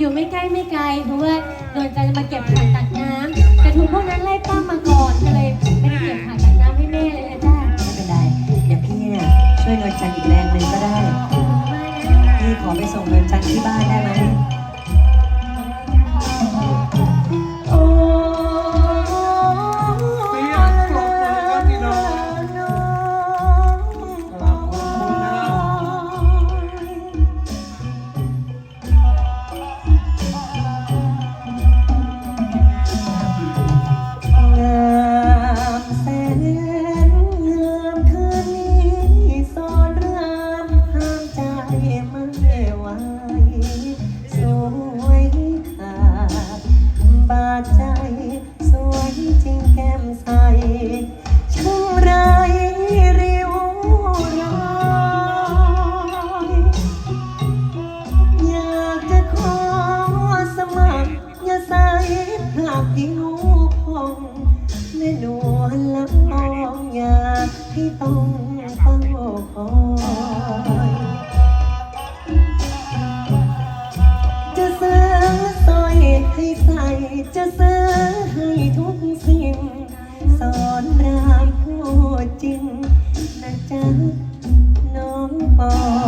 อยู่ไม่ใกล้ไม่ไกลเพราะว่าโดนจะมาเก็บผักตักน้ำแต่ถูกพวกนั้นไล่ป้ามาก่อนก็เลยไม่เก็บผักตักน้ำให้แม่เลยนะจ้าไม่เป็นไร เดี๋ยวพี่เนี่ยช่วยนวลจันทร์อีกแรงหนึ่งก็ได้ พี่ขอไปส่งนวลจันทร์ที่บ้านได้ไหม ที่ต้องเฝ้าคอยจะเสือสร้อยให้ใส่จะเสือให้ทุกสิ่ง สอนรามพูดจริงนะจ๊ะน้องปอ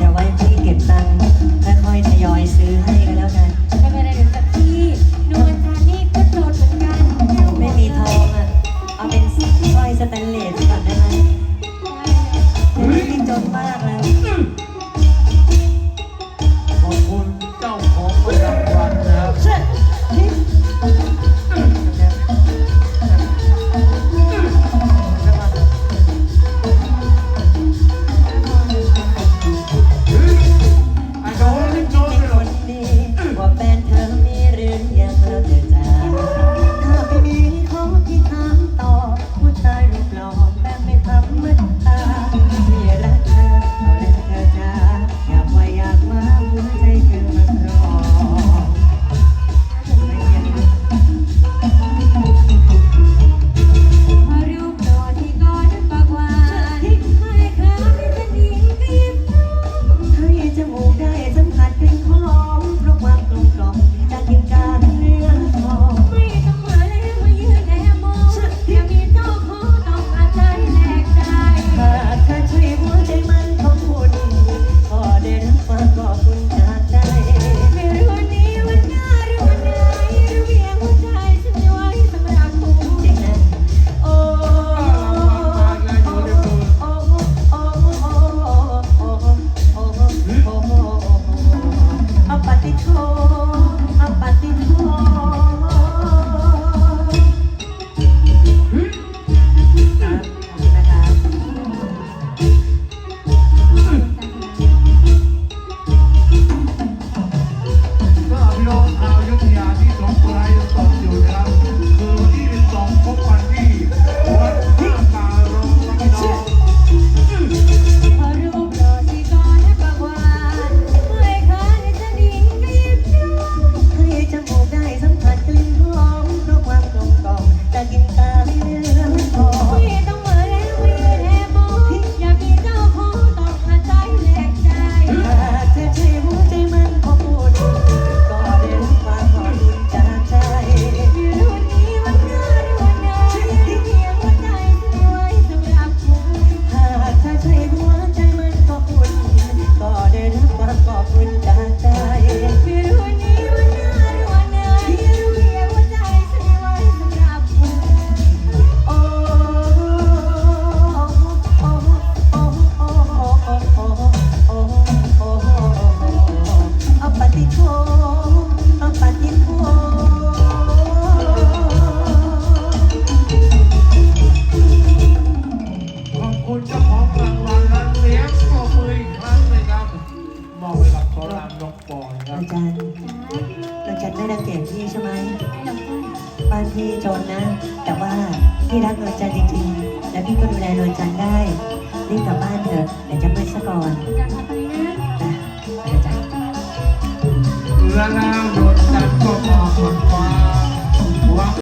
จ้าวไว้พี่เก็บตังค์ค่อยๆทยอยซื้อให้กันแล้วกัน ไม่เป็นไรเดี๋ยวจับพี่นวลจันนี่ก็โดนเหมือนกันไม่มีทองอะ เอาเป็นสร้อยสแตนเลสก่อนได้ไหมเดี๋ยวนี้จนมากแล้ว พี่รักนวลจันทร์จริงๆ และพี่ก็ดูแลนวลจันทร์ได้ รีบกลับบ้านเถอะเดี๋ยวจะมืดซะก่อนจะพาไปนะ นะไปเถอะจ้ะและแล้วโดจันทร์ก็มาบนฟ้า